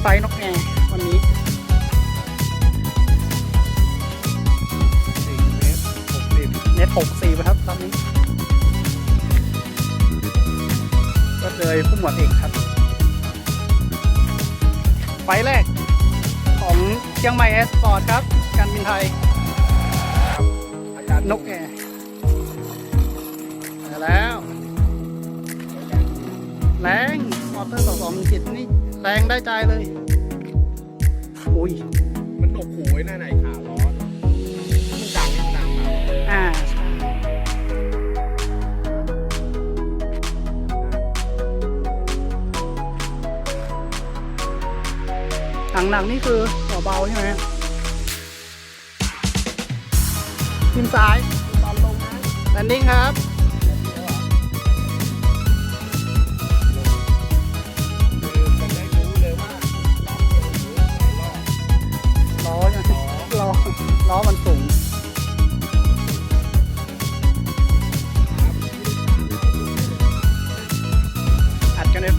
ไฟนกแอร์วันนี้สี่เมตรหกสิบเน็ตหกสี่ครับตอนนี้ ก็เลยผู้หมวดเอกครับ ไฟแรก ของเชียงใหม่แอสปอร์ตครับ การบินไทยอาจารย์นกแอร์มาแล้ว แรงมอเตอร์สองสองจิต นี่แรงได้ใจเลยอุ้ยมันหนวกหูไว้หน้าไหนขาร้อนมันดังมันดังครับอ่าใช่หนังๆนี่คือเบาๆใช่ไหมทีมซ้ายตอนลงนะแลนดิ้งครับ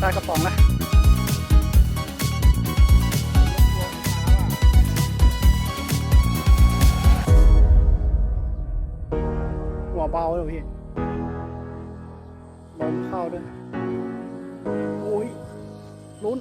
ลากระป๋องนะหัวเบาเลยพี่ลมเข้าด้วย อุ้ยลุ้น